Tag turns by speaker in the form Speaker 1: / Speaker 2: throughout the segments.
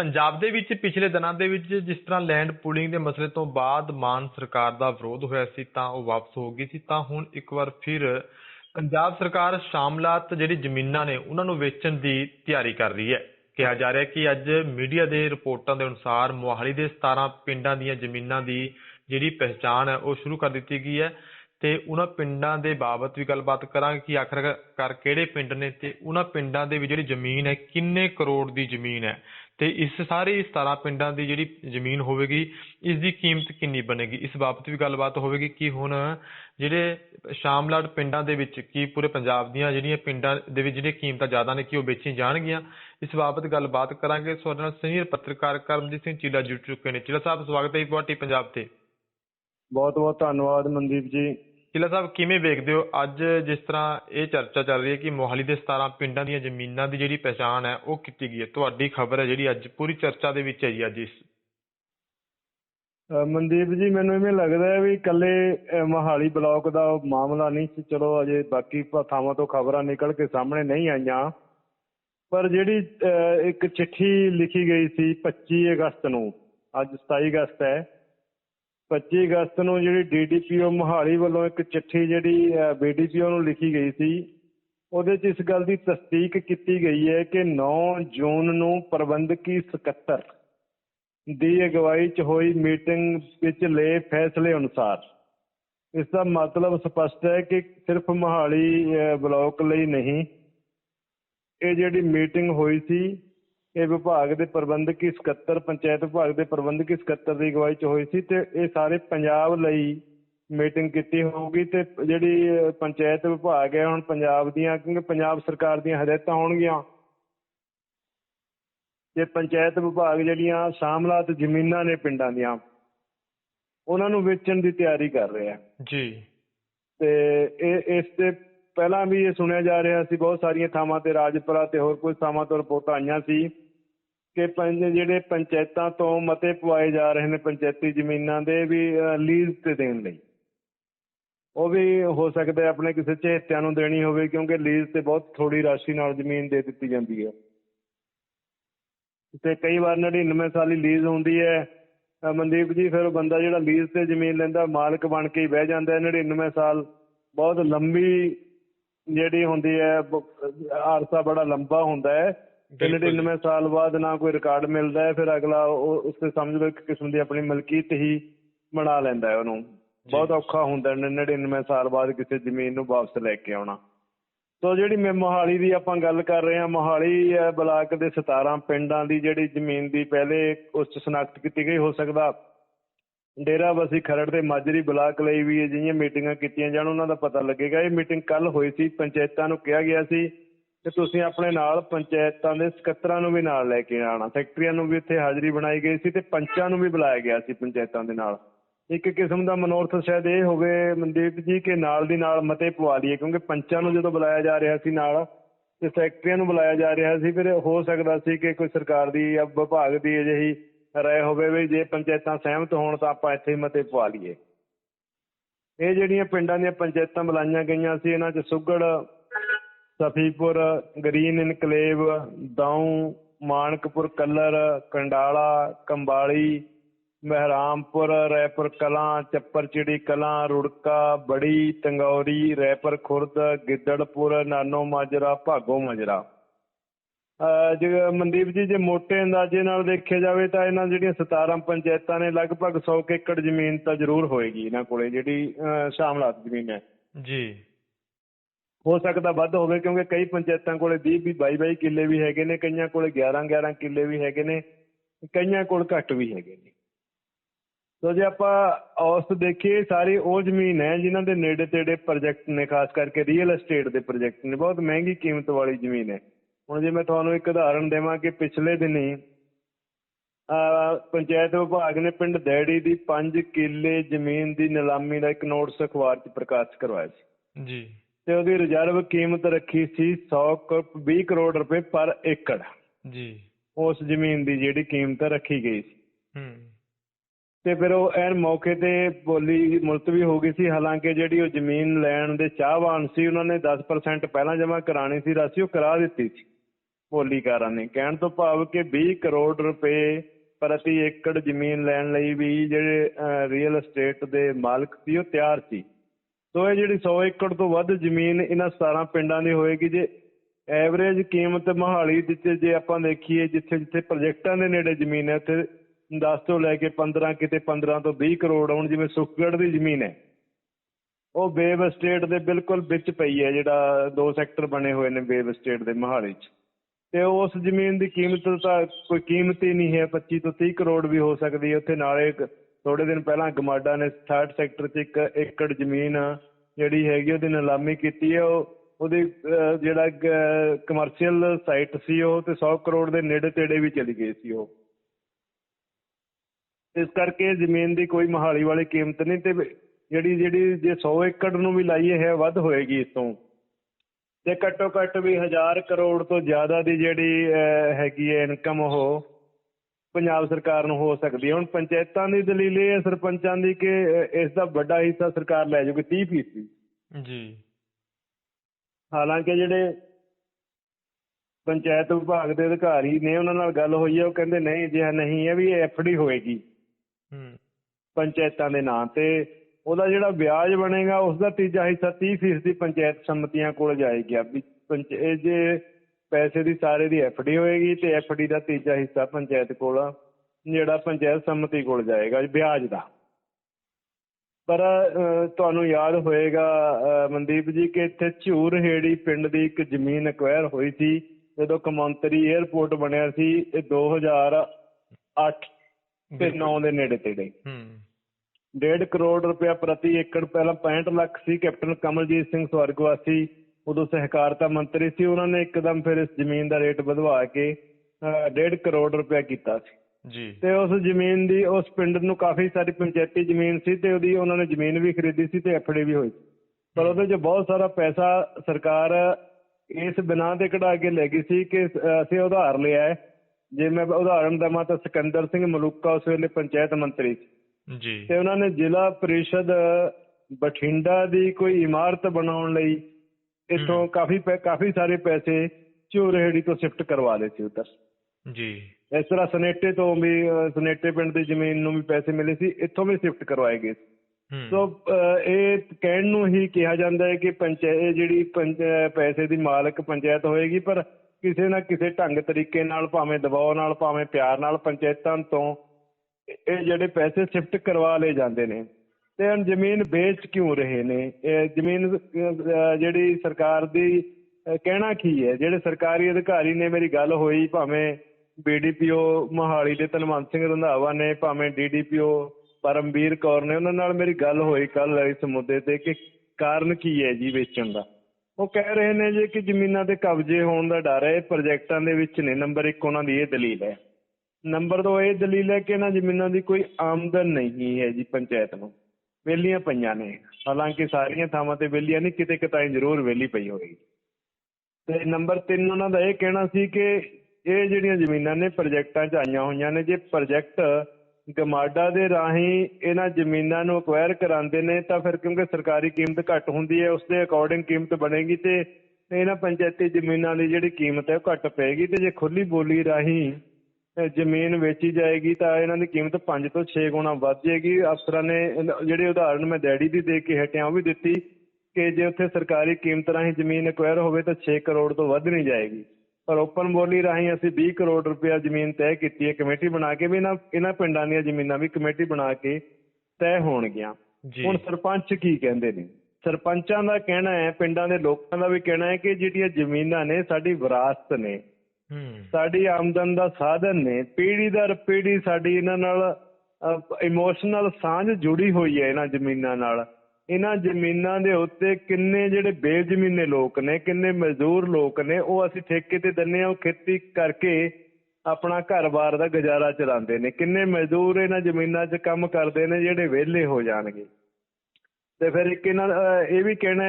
Speaker 1: ਪੰਜਾਬ ਦੇ ਵਿੱਚ ਪਿਛਲੇ ਦਿਨਾਂ ਦੇ ਵਿੱਚ ਜਿਸ ਤਰ੍ਹਾਂ ਲੈਂਡ ਪੂਲਿੰਗ ਦੇ ਮਸਲੇ ਤੋਂ ਬਾਅਦ ਮਾਨ ਸਰਕਾਰ ਦਾ ਵਿਰੋਧ ਹੋਇਆ ਸੀ, ਤਾਂ ਉਹ ਵਾਪਸ ਹੋ ਗਈ ਸੀ, ਤਾਂ ਹੁਣ ਇੱਕ ਵਾਰ ਫਿਰ ਪੰਜਾਬ ਸਰਕਾਰ ਸ਼ਾਮਲਾਤ ਜਿਹੜੀ ਜ਼ਮੀਨਾਂ ਨੇ, ਉਹਨਾਂ ਨੂੰ ਵੇਚਣ ਦੀ ਤਿਆਰੀ ਕਰ ਰਹੀ ਹੈ। ਕਿਹਾ ਜਾ ਰਿਹਾ ਕਿ ਅੱਜ ਮੀਡੀਆ ਦੇ ਰਿਪੋਰਟਾਂ ਦੇ ਅਨੁਸਾਰ ਮੋਹਾਲੀ ਦੇ 17 ਪਿੰਡਾਂ ਦੀਆਂ ਜ਼ਮੀਨਾਂ ਦੀ ਜਿਹੜੀ ਪਹਿਚਾਣ ਹੈ, ਉਹ ਸ਼ੁਰੂ ਕਰ ਦਿੱਤੀ ਗਈ ਹੈ ਤੇ ਉਹਨਾਂ ਪਿੰਡਾਂ ਦੇ ਬਾਬਤ ਵੀ ਗੱਲਬਾਤ ਕਰਾਂਗੇ ਕਿ ਆਖਰਕਾਰ ਕਿਹੜੇ ਪਿੰਡ ਨੇ ਤੇ ਉਹਨਾਂ ਪਿੰਡਾਂ ਦੇ ਵਿੱਚ ਜਿਹੜੀ ਜ਼ਮੀਨ ਹੈ, ਕਿੰਨੇ ਕਰੋੜ ਦੀ ਜ਼ਮੀਨ ਹੈ। ਤੇ ਇਸ ਸਾਰੇ 17 ਪਿੰਡਾਂ ਦੀ ਜਿਹੜੀ ਜ਼ਮੀਨ ਹੋਵੇਗੀ, ਇਸ ਦੀ ਕੀਮਤ ਕਿੰਨੀ ਬਣੇਗੀ? ਇਸ ਬਾਬਤ ਵੀ ਗੱਲਬਾਤ ਹੋਵੇਗੀ ਕਿ ਹੁਣ ਜਿਹੜੇ ਸ਼ਾਮਲਾਟ ਪਿੰਡਾਂ ਦੇ ਵਿੱਚ, ਕੀ ਪੂਰੇ ਪੰਜਾਬ ਦੀਆਂ ਜਿਹੜੀਆਂ ਪਿੰਡਾਂ ਦੇ ਵਿੱਚ ਜਿਹੜੀਆਂ ਕੀਮਤਾਂ ਜ਼ਿਆਦਾ ਨੇ, ਕਿ ਉਹ ਵੇਚੀਆਂ ਜਾਣਗੀਆਂ? ਇਸ ਬਾਬਤ ਗੱਲਬਾਤ ਕਰਾਂਗੇ। ਤੁਹਾਡੇ ਨਾਲ ਸੀਨੀਅਰ ਪੱਤਰਕਾਰ ਕਰਮਜੀਤ ਸਿੰਘ ਚੀਲਾ ਜੁੜ ਚੁੱਕੇ ਨੇ। ਚੀਲਾ ਸਾਹਿਬ, ਸਵਾਗਤ ਹੈ ਜੀ ਤੁਹਾਡੀ ਪੰਜਾਬ ਤੇ।
Speaker 2: ਬਹੁਤ ਬਹੁਤ ਧੰਨਵਾਦ ਮਨਦੀਪ ਜੀ।
Speaker 1: ਚੀਲਾ ਸਾਹਿਬ, ਕਿਵੇਂ ਵੇਖਦੇ ਹੋ? ਅੱਜ ਜਿਸ ਤਰ੍ਹਾਂ ਇਹ ਚਰਚਾ ਚੱਲ ਰਹੀ ਹੈ ਕਿ ਮੋਹਾਲੀ ਦੇ 17 ਪਿੰਡਾਂ ਦੀਆਂ ਜ਼ਮੀਨਾਂ ਦੀ ਜਿਹੜੀ ਪਛਾਣ ਹੈ, ਉਹ ਕੀਤੀ ਗਈ ਹੈ। ਤੁਹਾਡੀ ਖਬਰ ਹੈ ਜਿਹੜੀ ਅੱਜ ਪੂਰੀ ਚਰਚਾ ਦੇ ਵਿੱਚ ਹੈ ਜੀ ਅੱਜ ਇਸ।
Speaker 2: ਅਹ ਮਨਦੀਪ ਜੀ, ਮੈਨੂੰ ਇਵੇਂ ਲੱਗਦਾ ਹੈ ਵੀ ਇਕੱਲੇ, ਅਹ ਮੋਹਾਲੀ ਬਲਾਕ ਦਾ ਉਹ ਮਾਮਲਾ ਨਹੀਂ ਸੀ। ਚਲੋ, ਅਜੇ ਬਾਕੀ ਪ- ਥਾਵਾਂ ਤੋਂ ਖਬਰਾਂ ਨਿਕਲ ਕੇ ਸਾਹਮਣੇ ਨਹੀਂ ਆਈਆਂ। ਪਰ ਜਿਹੜੀ, ਅਹ ਇੱਕ ਚਿੱਠੀ ਲਿਖੀ ਗਈ ਸੀ 25 ਅਗਸਤ ਨੂੰ, ਅੱਜ 27 ਅਗਸਤ ਹੈ। 25 ਅਗਸਤ ਨੂੰ ਜਿਹੜੀ ਡੀਡੀਪੀਓ ਮੋਹਾਲੀ ਵੱਲੋਂ ਇੱਕ ਚਿੱਠੀ ਜਿਹੜੀ ਬੀਡੀਪੀਓ ਨੂੰ ਲਿਖੀ ਗਈ ਸੀ ਉਹਦੇ 'ਚ ਇਸ ਗੱਲ ਦੀ ਤਸਦੀਕ ਕੀਤੀ ਗਈ ਹੈ ਕਿ 9 ਜੂਨ ਨੂੰ ਪ੍ਰਬੰਧਕੀ ਸਕੱਤਰ ਦੀ ਅਗਵਾਈ 'ਚ ਹੋਈ ਮੀਟਿੰਗ ਵਿੱਚ ਲਏ ਫੈਸਲੇ ਅਨੁਸਾਰ। ਇਸ ਦਾ ਮਤਲਬ ਸਪਸ਼ਟ ਹੈ ਕਿ ਸਿਰਫ ਮੋਹਾਲੀ ਅਹ, ਬਲਾਕ ਲਈ ਨਹੀਂ ਇਹ ਜਿਹੜੀ ਮੀਟਿੰਗ ਹੋਈ ਸੀ ਇਹ ਵਿਭਾਗ ਦੇ ਪ੍ਰਬੰਧਕੀ ਸਕੱਤਰ ਪੰਚਾਇਤ ਵਿਭਾਗ ਦੇ ਪ੍ਰਬੰਧਕੀ ਸਕੱਤਰ ਦੀ ਅਗਵਾਈ 'ਚ ਹੋਈ ਸੀ ਤੇ ਇਹ ਸਾਰੇ ਪੰਜਾਬ ਲਈ ਮੀਟਿੰਗ ਕੀਤੀ ਹੋਊਗੀ ਤੇ ਜਿਹੜੀ ਪੰਚਾਇਤ ਵਿਭਾਗ ਹੈ ਹੁਣ ਪੰਜਾਬ ਦੀਆਂ ਕਿਉਂਕਿ ਪੰਜਾਬ ਸਰਕਾਰ ਦੀਆਂ ਹਦਾਇਤਾਂ ਹੋਣਗੀਆਂ। ਤੇ ਪੰਚਾਇਤ ਵਿਭਾਗ ਜਿਹੜੀਆਂ ਸ਼ਾਮਲਾਤ ਜ਼ਮੀਨਾਂ ਨੇ ਪਿੰਡਾਂ ਦੀਆਂ ਉਹਨਾਂ ਨੂੰ ਵੇਚਣ ਦੀ ਤਿਆਰੀ ਕਰ ਰਿਹਾ।
Speaker 1: ਜੀ।
Speaker 2: ਤੇ ਇਹ ਇਸ ਤੇ ਪਹਿਲਾਂ ਵੀ ਇਹ ਸੁਣਿਆ ਜਾ ਰਿਹਾ ਸੀ, ਬਹੁਤ ਸਾਰੀਆਂ ਥਾਵਾਂ ਤੇ ਰਾਜਪੁਰਾ ਤੇ ਹੋਰ ਕੁਝ ਥਾਵਾਂ ਤੋਂ ਰਿਪੋਰਟਾਂ ਆਈਆਂ ਸੀ ਕਿ ਪੰਜ ਜਿਹੜੇ ਪੰਚਾਇਤਾਂ ਤੋਂ ਮਤੇ ਪਵਾਏ ਜਾ ਰਹੇ ਨੇ ਪੰਚਾਇਤੀ ਜ਼ਮੀਨਾਂ ਦੇ ਵੀ ਲੀਜ਼ ਤੇ ਦੇਣ ਲਈ। ਉਹ ਵੀ ਹੋ ਸਕਦਾ ਆਪਣੇ ਕਿਸੇ ਚਹੇਤਿਆਂ ਨੂੰ ਦੇਣੀ ਹੋਵੇ, ਕਿਉਂਕਿ ਲੀਜ਼ ਤੇ ਬਹੁਤ ਥੋੜੀ ਰਾਸ਼ੀ ਨਾਲ ਜ਼ਮੀਨ ਦੇ ਦਿੱਤੀ ਜਾਂਦੀ ਹੈ। ਤੇ ਕਈ ਵਾਰ 99 ਸਾਲੀ ਲੀਜ਼ ਹੁੰਦੀ ਹੈ। ਮਨਦੀਪ ਜੀ, ਫਿਰ ਉਹ ਬੰਦਾ ਜਿਹੜਾ ਲੀਜ਼ ਤੇ ਜ਼ਮੀਨ ਲੈਂਦਾ, ਮਾਲਕ ਬਣ ਕੇ ਹੀ ਬਹਿ ਜਾਂਦਾ ਹੈ 99 ਸਾਲ। ਬਹੁਤ ਲੰਬੀ ਜਿਹੜੀ ਹੁੰਦੀ ਹੈ ਅਰਸਾ ਬੜਾ ਲੰਬਾ ਹੁੰਦਾ ਹੈ। ਤੇ
Speaker 1: ਬਿਲਕੁਲ।
Speaker 2: 99 ਸਾਲ ਬਾਅਦ ਨਾ ਕੋਈ ਰਿਕਾਰਡ ਮਿਲਦਾ ਹੈ ਫਿਰ ਅਗਲਾ ਉਸ ਤੇ ਸਮਝ ਲਓ ਇੱਕ ਕਿਸਮ ਦੀ ਆਪਣੀ ਮਲਕੀਅਤ ਹੀ ਬਣਾ ਲੈਂਦਾ ਹੈ ਉਹਨੂੰ। ਬਹੁਤ ਔਖਾ ਹੁੰਦਾ ਹੈ 99 ਸਾਲ ਬਾਅਦ ਕਿਸੇ ਜ਼ਮੀਨ ਨੂੰ ਵਾਪਸ ਲੈ ਕੇ ਆਉਣਾ। ਸੋ ਜਿਹੜੀ ਮੈਂ ਮੋਹਾਲੀ ਦੀ ਆਪਾਂ ਗੱਲ ਕਰ ਰਹੇ ਹਾਂ ਮੋਹਾਲੀ ਬਲਾਕ ਦੇ 17 ਪਿੰਡਾਂ ਦੀ ਜਿਹੜੀ ਜ਼ਮੀਨ ਦੀ ਪਹਿਲੇ ਉਸ 'ਚ ਸ਼ਨਾਖਤ ਕੀਤੀ ਗਈ ਹੋ ਸਕਦਾ ਡੇਰਾ ਖਰੜ ਤੇ ਮਾਜਰੀ ਬਲਾਕ ਲਈ ਵੀ ਅਜਿਹੀਆਂ ਮੀਟਿੰਗਾਂ ਕੀਤੀਆਂ ਜਾਣ, ਉਹਨਾਂ ਦਾ ਪਤਾ ਲੱਗੇਗਾ। ਇਹ ਮੀਟਿੰਗ ਕੱਲ ਹੋਈ ਸੀ, ਪੰਚਾਇਤਾਂ ਨੂੰ ਕਿਹਾ ਗਿਆ ਸੀ ਕਿ ਤੁਸੀਂ ਆਪਣੇ ਨਾਲ ਪੰਚਾਇਤਾਂ ਦੇ ਸਕੱਤਰਾਂ ਨੂੰ ਵੀ ਨਾਲ ਲੈ ਕੇ ਆਉਣਾ। ਸੈਕਟਰੀਆਂ ਨੂੰ ਵੀ ਇੱਥੇ ਹਾਜ਼ਰੀ ਬਣਾਈ ਗਈ ਸੀ ਤੇ ਪੰਚਾਂ ਨੂੰ ਵੀ ਬੁਲਾਇਆ ਗਿਆ ਸੀ ਪੰਚਾਇਤਾਂ ਦੇ ਨਾਲ। ਇੱਕ ਕਿਸਮ ਦਾ ਮਨੋਰਥ ਸ਼ਾਇਦ ਇਹ ਹੋਵੇ ਮਨਦੀਪ ਜੀ ਕਿ ਨਾਲ ਦੀ ਨਾਲ ਮਤੇ ਪਵਾ ਲਈਏ, ਕਿਉਂਕਿ ਪੰਚਾਂ ਨੂੰ ਜਦੋਂ ਬੁਲਾਇਆ ਜਾ ਰਿਹਾ ਸੀ ਨਾਲ ਤੇ ਸੈਕਟਰੀਆਂ ਨੂੰ ਬੁਲਾਇਆ ਜਾ ਰਿਹਾ ਸੀ, ਫਿਰ ਹੋ ਸਕਦਾ ਸੀ ਕਿ ਕੋਈ ਸਰਕਾਰ ਦੀ ਜਾਂ ਵਿਭਾਗ ਦੀ ਅਜਿਹੀ ਰਾਏ ਹੋਵੇ ਵੀ ਜੇ ਪੰਚਾਇਤਾਂ ਸਹਿਮਤ ਹੋਣ ਤਾਂ ਆਪਾਂ ਇੱਥੇ ਹੀ ਮਤੇ ਪਵਾ ਲਈਏ। ਇਹ ਜਿਹੜੀਆਂ ਪਿੰਡਾਂ ਦੀਆਂ ਪੰਚਾਇਤਾਂ ਬੁਲਾਈਆਂ ਗਈਆਂ ਸੀ, ਇਹਨਾਂ 'ਚ ਸੁਗੜ, ਸਫੀਪੁਰ, ਗ੍ਰੀਨ ਇਨਕਲੇਵ ਦਾਊ ਮਾਨਕਪੁਰ, ਕੱਲਰ, ਕੰਡਾਲਾ, ਕੰਬਾਲੀ, ਮਹਿਰਾਮਪੁਰ, ਰੈਪੁਰ ਕਲਾਂ, ਚੱਪਰਚਿੜੀ ਕਲਾਂ, ਰੁੜਕਾ, ਬੜੀ, ਤੰਗੌਰੀ, ਰੈਪਰ ਖੁਰਦ, ਗਿੱਦੜਪੁਰ, ਨਾਨੋ ਮਾਜਰਾ, ਭਾਗੋ ਮਾਜਰਾ। ਜੇ ਮਨਦੀਪ ਜੀ ਜੇ ਮੋਟੇ ਅੰਦਾਜ਼ੇ ਨਾਲ ਦੇਖਿਆ ਜਾਵੇ ਤਾਂ ਇਹਨਾਂ ਜਿਹੜੀਆਂ 17 ਪੰਚਾਇਤਾਂ ਨੇ ਲਗਭਗ 100 ਕੁ ਏਕੜ ਜ਼ਮੀਨ ਤਾਂ ਜ਼ਰੂਰ ਹੋਏਗੀ ਇਹਨਾਂ ਕੋਲੇ ਜਿਹੜੀ ਸ਼ਾਮਲਾਤ ਜ਼ਮੀਨ ਹੈ।
Speaker 1: ਜੀ।
Speaker 2: ਹੋ ਸਕਦਾ ਵੱਧ ਹੋਵੇ ਕਿਉਂਕਿ ਕਈ ਪੰਚਾਇਤਾਂ ਕੋਲੇ 20 ਵੀਹ 22 22 ਕਿੱਲੇ ਵੀ ਹੈਗੇ ਨੇ ਕਈਆਂ ਕੋਲੇ 11 11 ਕਿੱਲੇ ਵੀ ਹੈਗੇ ਨੇ ਕਈਆਂ ਕੋਲ ਘੱਟ ਵੀ ਹੈਗੇ ਨੇ। ਸੋ ਜੇ ਆਪਾਂ ਔਸਤ ਦੇਖੀਏ ਸਾਰੀ ਉਹ ਜ਼ਮੀਨ ਹੈ ਜਿਨ੍ਹਾਂ ਦੇ ਨੇੜੇ ਤੇੜੇ ਪ੍ਰੋਜੈਕਟ ਨੇ ਖਾਸ ਕਰਕੇ ਰੀਅਲ ਏਸਟੇਟ ਦੇ ਪ੍ਰੋਜੈਕਟ ਨੇ ਬਹੁਤ ਮਹਿੰਗੀ ਕੀਮਤ ਵਾਲੀ ਜ਼ਮੀਨ ਹੈ। ਹੁਣ ਜੇ ਮੈਂ ਤੁਹਾਨੂੰ ਇੱਕ ਉਦਾਹਰਣ ਦੇਵਾਂ ਕਿ ਪਿਛਲੇ ਦਿਨੀ ਪੰਚਾਇਤ ਵਿਭਾਗ ਨੇ ਪਿੰਡ ਦੈੜੀ ਦੀ 5 ਕਿੱਲੇ ਜ਼ਮੀਨ ਦੀ ਨਿਲਾਮੀ ਦਾ ਇੱਕ ਨੋਟਿਸ ਅਖਬਾਰ 'ਚ ਪ੍ਰਕਾਸ਼ਿਤ ਕਰਵਾਇਆ ਸੀ।
Speaker 1: ਜੀ।
Speaker 2: ਤੇ ਉਹਦੀ ਰਿਜ਼ਰਵ ਕੀਮਤ ਰੱਖੀ ਸੀ 100 ਕ- 20 ਕਰੋੜ ਰੁਪਏ ਪਰ ਏਕੜ।
Speaker 1: ਜੀ।
Speaker 2: ਉਸ ਜ਼ਮੀਨ ਦੀ ਜਿਹੜੀ ਕੀਮਤ ਰੱਖੀ ਗਈ ਸੀ।
Speaker 1: ਹੂੰ।
Speaker 2: ਤੇ ਫਿਰ ਉਹ ਐਨ ਮੌਕੇ ਤੇ ਬੋਲੀ ਮੁਲਤਵੀ ਹੋ ਗਈ ਸੀ। ਹਾਲਾਂਕਿ ਜਿਹੜੀ ਉਹ ਜ਼ਮੀਨ ਲੈਣ ਦੇ ਚਾਹਵਾਨ ਸੀ ਉਹਨਾਂ ਨੇ 10% ਪਹਿਲਾਂ ਜਮ੍ਹਾਂ ਕਰਾਣੀ ਸੀ ਰਾਸ਼ੀ ਉਹ ਕਰਾ ਦਿੱਤੀ ਸੀ। ਬੋਲੀਕਾਰਾਂ ਨੇ। ਕਹਿਣ ਤੋਂ ਭਾਵ ਕਿ 20 ਕਰੋੜ ਰੁਪਏ ਪ੍ਰਤੀ ਏਕੜ ਜ਼ਮੀਨ ਲੈਣ ਲਈ ਵੀ ਜਿਹੜੇ ਰੀਅਲ ਏਸਟੇਟ ਦੇ ਮਾਲਕ ਸੀ, ਉਹ ਤਿਆਰ ਸੀ। ਸੋ ਇਹ ਜਿਹੜੀ 100 ਏਕੜ ਤੋਂ ਵੱਧ ਜ਼ਮੀਨ ਇਹਨਾਂ 17 ਪਿੰਡਾਂ ਦੀ ਹੋਏਗੀ, ਜੇ ਐਵਰੇਜ ਕੀਮਤ ਮੋਹਾਲੀ ਦੇ ਵਿੱਚ ਜੇ ਆਪਾਂ ਦੇਖੀਏ, ਜਿੱਥੇ ਜਿੱਥੇ ਪ੍ਰੋਜੈਕਟਾਂ ਦੇ ਨੇੜੇ ਜ਼ਮੀਨ ਹੈ, ਉੱਥੇ 10 ਤੋਂ ਲੈ ਕੇ 15 ਕਿਤੇ 15 ਤੋਂ 20 ਕਰੋੜ ਹੁਣ ਜਿਵੇਂ ਸੁਖਗੜ੍ਹ ਦੀ ਜ਼ਮੀਨ ਹੈ। ਉਹ ਵੇਵ ਸਟੇਟ ਦੇ ਬਿਲਕੁਲ ਵਿੱਚ ਪਈ ਹੈ, ਜਿਹੜਾ ਦੋ ਸੈਕਟਰ ਬਣੇ ਹੋਏ ਨੇ ਵੇਵ ਸਟੇਟ ਦੇ ਮੋਹਾਲੀ 'ਚ। ਤੇ ਉਸ ਜ਼ਮੀਨ ਦੀ ਕੀਮਤ ਤਾਂ ਕੋਈ ਕੀਮਤ ਹੀ ਨਹੀਂ ਹੈ 25 ਤੋਂ 30 ਕਰੋੜ ਵੀ ਹੋ ਸਕਦੀ ਹੈ। ਉੱਥੇ ਨਾਲੇ ਥੋੜੇ ਦਿਨ ਪਹਿਲਾਂ ਗਮਾਡਾ ਨੇ 60 ਸੈਕਟਰ 'ਚ ਇੱਕ ਏਕੜ ਜ਼ਮੀਨ ਜਿਹੜੀ ਹੈਗੀ ਉਹਦੀ ਨਿਲਾਮੀ ਕੀਤੀ ਹੈ। ਉਹ ਉਹਦੀ ਜਿਹੜਾ ਕਮਰਸ਼ੀਅਲ ਸਾਈਟ ਸੀ ਉਹ ਤੇ 100 ਕਰੋੜ ਦੇ ਨੇੜੇ ਤੇੜੇ ਵੀ ਚਲੀ ਗਈ ਸੀ ਉਹ। ਇਸ ਕਰਕੇ ਜ਼ਮੀਨ ਦੀ ਕੋਈ ਮਹਾਲੀ ਵਾਲੀ ਕੀਮਤ ਨਹੀਂ ਤੇ ਜਿਹੜੀ ਜਿਹੜੀ ਜੇ 100 ਏਕੜ ਨੂੰ ਵੀ ਲਾਈਏ ਹੈ ਵੱਧ ਹੋਏਗੀ ਇਸ ਤੋਂ ਤੇ ਘੱਟੋ ਘੱਟ ਵੀ 1000 ਕਰੋੜ ਤੋਂ ਜ਼ਿਆਦਾ ਦੀ ਜਿਹੜੀ ਹੈਗੀ ਹੈ ਇਨਕਮ ਉਹ ਪੰਜਾਬ ਸਰਕਾਰ ਨੂੰ ਹੋ ਸਕਦੀ ਹੈ। ਹੁਣ ਪੰਚਾਇਤਾਂ ਦੀ ਦਲੀਲ ਇਹ ਹੈ ਸਰਪੰਚਾਂ ਦੀ ਕਿ ਇਸ ਦਾ ਵੱਡਾ ਹਿੱਸਾ ਸਰਕਾਰ ਲੈ ਜਾਊਗੀ 30 ਫੀਸਦੀ।
Speaker 1: ਜੀ।
Speaker 2: ਹਾਲਾਂਕਿ ਜਿਹੜੇ ਪੰਚਾਇਤ ਵਿਭਾਗ ਦੇ ਅਧਿਕਾਰੀ ਨੇ ਉਹਨਾਂ ਨਾਲ ਗੱਲ ਹੋਈ ਹੈ ਉਹ ਕਹਿੰਦੇ ਨਹੀਂ ਅਜਿਹਾ ਨਹੀਂ ਹੈ ਵੀ ਇਹ ਐਫਡੀ ਹੋਏਗੀ।
Speaker 1: ਹੂੰ।
Speaker 2: ਪੰਚਾਇਤਾਂ ਦੇ ਨਾਂ ਤੇ ਉਹਦਾ ਜਿਹੜਾ ਵਿਆਜ ਬਣੇਗਾ ਉਸ ਦਾ ਤੀਜਾ ਹਿੱਸਾ 30% ਦੀ ਪੰਚਾਇਤ ਸੰਮਤੀਆਂ ਕੋਲ ਜਾਏਗਾ। ਵੀ ਜੇ ਪੈਸੇ ਦੀ ਸਾਰੇ ਦੀ ਐਫਡੀ ਹੋਏਗੀ ਤੇ ਐਫਡੀ ਦਾ ਤੀਜਾ ਹਿੱਸਾ ਪੰਚਾਇਤ ਕੋਲ ਜਿਹੜਾ ਪੰਚਾਇਤ ਸੰਮਤੀ ਕੋਲ ਜਾਏਗਾ ਵਿਆਜ ਦਾ। ਪਰ ਤੁਹਾਨੂੰ ਯਾਦ ਹੋਏਗਾ ਮਨਦੀਪ ਜੀ ਕਿ ਇੱਥੇ ਝੂਰ ਹੇੜੀ ਪਿੰਡ ਦੀ ਇੱਕ ਜ਼ਮੀਨ ਐਕਵਾਇਰ ਹੋਈ ਸੀ ਜਦੋਂ ਕਮੰਤਰੀ 에ਅਰਪੋਰਟ ਬਣਿਆ ਸੀ ਇਹ 2008 ਤੇ 9 ਦੇ ਨੇੜੇ ਤੇੜੇ।
Speaker 1: ਹੂੰ।
Speaker 2: ਡੇਢ ਕਰੋੜ ਰੁਪਇਆ ਪ੍ਰਤੀ ਏਕੜ ਪਹਿਲਾਂ 65 ਲੱਖ ਸੀ ਕੈਪਟਨ ਕਮਲਜੀਤ ਸਿੰਘ ਸਵਰਗਵਾਸੀ। ਉਦੋਂ ਸਹਿਕਾਰਤਾ ਮੰਤਰੀ ਸੀ ਉਹਨਾਂ ਨੇ ਇੱਕਦਮ ਫਿਰ ਇਸ ਜ਼ਮੀਨ ਦਾ ਰੇਟ ਵਧਵਾ ਕੇ ਡੇਢ ਕਰੋੜ ਰੁਪਇਆ ਕੀਤਾ ਸੀ।
Speaker 1: ਜੀ।
Speaker 2: ਤੇ ਉਸ ਜ਼ਮੀਨ ਦੀ ਉਸ ਪਿੰਡ ਨੂੰ ਕਾਫੀ ਸਾਰੀ ਪੰਚਾਇਤੀ ਜ਼ਮੀਨ ਸੀ ਤੇ ਉਹਦੀ ਉਹਨਾਂ ਨੇ ਜ਼ਮੀਨ ਵੀ ਖਰੀਦੀ ਸੀ ਤੇ ਐਫਡੀ ਵੀ ਹੋਈ ਸੀ। ਪਰ ਉਹਦੇ 'ਚ ਬਹੁਤ ਸਾਰਾ ਪੈਸਾ ਸਰਕਾਰ ਇਸ ਬਿਨਾਂ ਤੇ ਕਢਾ ਕੇ ਲੈ ਗਈ ਸੀ ਕਿ ਅਸੀਂ ਉਧਾਰ ਲਿਆ ਹੈ। ਜੇ ਮੈਂ ਉਦਾਹਰਨ ਦੇਵਾਂ ਤਾਂ ਸਿਕੰਦਰ ਸਿੰਘ ਮਲੂਕਾ ਉਸ ਵੇਲੇ ਪੰਚਾਇਤ ਮੰਤਰੀ ਸੀ।
Speaker 1: ਜੀ।
Speaker 2: ਤੇ ਉਹਨਾਂ ਨੇ ਜ਼ਿਲ੍ਹਾ ਪ੍ਰੀਸ਼ਦ ਬਠਿੰਡਾ ਦੀ ਕੋਈ ਇਮਾਰਤ ਬਣਾਉਣ ਲਈ ਇੱਥੋਂ ਕਾਫੀ ਕਾਫੀ ਸਾਰੇ ਪੈਸੇ ਝੂਰਹੇੜੀ ਤੋਂ ਸ਼ਿਫਟ ਕਰਵਾ ਲਏ ਸੀ ਉੱਧਰ।
Speaker 1: ਜੀ।
Speaker 2: ਇਸ ਤਰ੍ਹਾਂ ਸਨੇਟੇ ਤੋਂ ਵੀ ਸਨੇਟੇ ਪਿੰਡ ਦੀ ਜ਼ਮੀਨ ਨੂੰ ਵੀ ਪੈਸੇ ਮਿਲੇ ਸੀ ਇੱਥੋਂ ਵੀ ਸ਼ਿਫਟ ਕਰਵਾਏ ਗਏ ਸੀ। ਇਹ ਕਹਿਣ ਨੂੰ ਹੀ ਕਿਹਾ ਜਾਂਦਾ ਹੈ ਕਿ ਪੰਚਾਇਤ ਜਿਹੜੀ ਪੈਸੇ ਦੀ ਮਾਲਕ ਪੰਚਾਇਤ ਹੋਏਗੀ ਪਰ ਕਿਸੇ ਨਾ ਕਿਸੇ ਢੰਗ ਤਰੀਕੇ ਨਾਲ ਭਾਵੇਂ ਦਬਾਅ ਨਾਲ ਭਾਵੇਂ ਪਿਆਰ ਨਾਲ ਪੰਚਾਇਤਾਂ ਤੋਂ ਇਹ ਜਿਹੜੇ ਪੈਸੇ ਸ਼ਿਫਟ ਕਰਵਾ ਲਏ ਜਾਂਦੇ ਨੇ, ਤੇ ਹੁਣ ਜ਼ਮੀਨ ਵੇਚ ਕਿਉਂ ਰਹੇ ਨੇ? ਇਹ ਜ਼ਮੀਨ ਜਿਹੜੀ ਸਰਕਾਰ ਦੀ ਕਹਿਣਾ ਕੀ ਹੈ? ਜਿਹੜੇ ਸਰਕਾਰੀ ਅਧਿਕਾਰੀ ਨੇ ਮੇਰੀ ਗੱਲ ਹੋਈ, ਭਾਵੇਂ ਬੀਡੀਪੀਓ ਮੋਹਾਲੀ ਦੇ ਧਨਵੰਤ ਸਿੰਘ ਰੰਧਾਵਾ ਨੇ, ਭਾਵੇਂ ਡੀਡੀਪੀਓ ਪਰਮਵੀਰ ਕੌਰ ਨੇ, ਉਹਨਾਂ ਨਾਲ ਮੇਰੀ ਗੱਲ ਹੋਈ ਕੱਲ ਇਸ ਮੁੱਦੇ ਤੇ ਕਿ ਕਾਰਨ ਕੀ ਹੈ ਜੀ ਵੇਚਣ ਦਾ? ਉਹ ਕਹਿ ਰਹੇ ਨੇ ਜੀ ਕਿ ਜ਼ਮੀਨਾਂ ਤੇ ਕਬਜ਼ੇ ਹੋਣ ਦਾ ਡਰ ਹੈ, ਇਹ ਪ੍ਰੋਜੈਕਟਾਂ ਦੇ ਵਿੱਚ ਨੇ, ਨੰਬਰ 1 ਉਹਨਾਂ ਦੀ ਇਹ ਦਲੀਲ ਹੈ। ਨੰਬਰ ਦੋ, ਇਹ ਦਲੀਲ ਹੈ ਕਿ ਇਹਨਾਂ ਜ਼ਮੀਨਾਂ ਦੀ ਕੋਈ ਆਮਦਨ ਨਹੀਂ ਹੈ ਜੀ ਪੰਚਾਇਤ ਨੂੰ। ਵਿਹਲੀਆਂ ਪਈਆਂ ਨੇ। ਹਾਲਾਂਕਿ ਸਾਰੀਆਂ ਥਾਵਾਂ ਤੇ ਵਿਹਲੀਆਂ ਨਹੀਂ, ਕਿਤੇ ਕਿਤੇ ਜ਼ਰੂਰ ਵਿਹਲੀ ਪਈ ਹੋਵੇਗੀ ਤੇ ਨੰਬਰ 3 ਉਹਨਾਂ ਦਾ ਇਹ ਕਹਿਣਾ ਸੀ ਕਿ ਇਹ ਜਿਹੜੀਆਂ ਜ਼ਮੀਨਾਂ ਨੇ, ਪ੍ਰੋਜੈਕਟਾਂ 'ਚ ਆਈਆਂ ਹੋਈਆਂ ਨੇ, ਜੇ ਪ੍ਰੋਜੈਕਟ ਗਮਾਡਾ ਦੇ ਰਾਹੀਂ ਇਹਨਾਂ ਜ਼ਮੀਨਾਂ ਨੂੰ ਅਕਵਾਇਰ ਕਰਾਉਂਦੇ ਨੇ, ਤਾਂ ਫਿਰ ਕਿਉਂਕਿ ਸਰਕਾਰੀ ਕੀਮਤ ਘੱਟ ਹੁੰਦੀ ਹੈ ਉਸ ਦੇ ਅਕੋਰਡਿੰਗ ਕੀਮਤ ਬਣੇਗੀ ਤੇ ਇਹਨਾਂ ਪੰਚਾਇਤੀ ਜ਼ਮੀਨਾਂ ਦੀ ਜਿਹੜੀ ਕੀਮਤ ਹੈ, ਉਹ ਘੱਟ ਪਏਗੀ ਤੇ ਜੇ ਖੁੱਲੀ ਬੋਲੀ ਰਾਹੀਂ ਜ਼ਮੀਨ ਵੇਚੀ ਜਾਏਗੀ ਤਾਂ ਇਹਨਾਂ ਦੀ ਕੀਮਤ 5 ਤੋਂ 6 ਗੁਣਾ ਵੱਧ ਜਾਏਗੀ। ਅਫਸਰਾਂ ਨੇ ਜਿਹੜੇ ਉਦਾਹਰਨ ਮੈਂ ਡੈਡੀ ਦੀ ਦੇ ਕੇ ਹਟਿਆ ਉਹ ਵੀ ਦਿੱਤੀ ਕਿ ਜੇ ਉੱਥੇ ਸਰਕਾਰੀ ਕੀਮਤ ਰਾਹੀਂ ਜ਼ਮੀਨ ਐਕਵਾਇਰ ਹੋਵੇ ਤਾਂ 6 ਕਰੋੜ ਤੋਂ ਵੱਧ ਨਹੀਂ ਜਾਏਗੀ। ਪਰ ਓਪਨ ਬੋਲੀ ਰਾਹੀਂ ਅਸੀਂ 20 ਕਰੋੜ ਰੁਪਇਆ ਜ਼ਮੀਨ ਤੈਅ ਕੀਤੀ ਹੈ। ਕਮੇਟੀ ਬਣਾ ਕੇ ਵੀ ਇਹਨਾਂ ਇਹਨਾਂ ਪਿੰਡਾਂ ਦੀਆਂ ਜ਼ਮੀਨਾਂ ਵੀ ਕਮੇਟੀ ਬਣਾ ਕੇ ਤੈਅ ਹੋਣਗੀਆਂ। ਹੁਣ ਸਰਪੰਚ ਕੀ ਕਹਿੰਦੇ ਨੇ? ਸਰਪੰਚਾਂ ਦਾ ਕਹਿਣਾ ਹੈ ਪਿੰਡਾਂ ਦੇ ਲੋਕਾਂ ਦਾ ਵੀ ਕਹਿਣਾ ਹੈ ਕਿ ਜਿਹੜੀਆਂ ਜ਼ਮੀਨਾਂ ਨੇ ਸਾਡੀ ਵਿਰਾਸਤ ਨੇ ਸਾਡੀ ਆਮਦਨ ਦਾ ਸਾਧਨ ਨੇ। ਪੀੜੀ ਦਰ ਪੀੜੀ ਸਾਡੀ ਇਹਨਾਂ ਨਾਲ ਇਮੋਸ਼ਨਲ ਸਾਂਝ ਜੁੜੀ ਹੋਈ ਹੈ ਇਹਨਾਂ ਜ਼ਮੀਨਾਂ ਨਾਲ। ਇਹਨਾਂ ਜ਼ਮੀਨਾਂ ਦੇ ਉੱਤੇ ਕਿੰਨੇ ਜਿਹੜੇ ਬੇਜ਼ਮੀਨੇ ਲੋਕ ਨੇ ਕਿੰਨੇ ਮਜ਼ਦੂਰ ਲੋਕ ਨੇ ਉਹ ਅਸੀਂ ਠੇਕੇ ਤੇ ਦਿੰਨੇ ਆ ਉਹ ਖੇਤੀ ਕਰਕੇ ਆਪਣਾ ਘਰ-ਬਾਰ ਦਾ ਗੁਜ਼ਾਰਾ ਚਲਾਉਂਦੇ ਨੇ। ਕਿੰਨੇ ਮਜ਼ਦੂਰ ਇਹਨਾਂ ਜ਼ਮੀਨਾਂ 'ਚ ਕੰਮ ਕਰਦੇ ਨੇ ਜਿਹੜੇ ਵਿਹਲੇ ਹੋ ਜਾਣਗੇ। ਤੇ ਫਿਰ ਇੱਕ ਇਹਨਾਂ ਦਾ, ਇਹ ਵੀ ਕਹਿਣਾ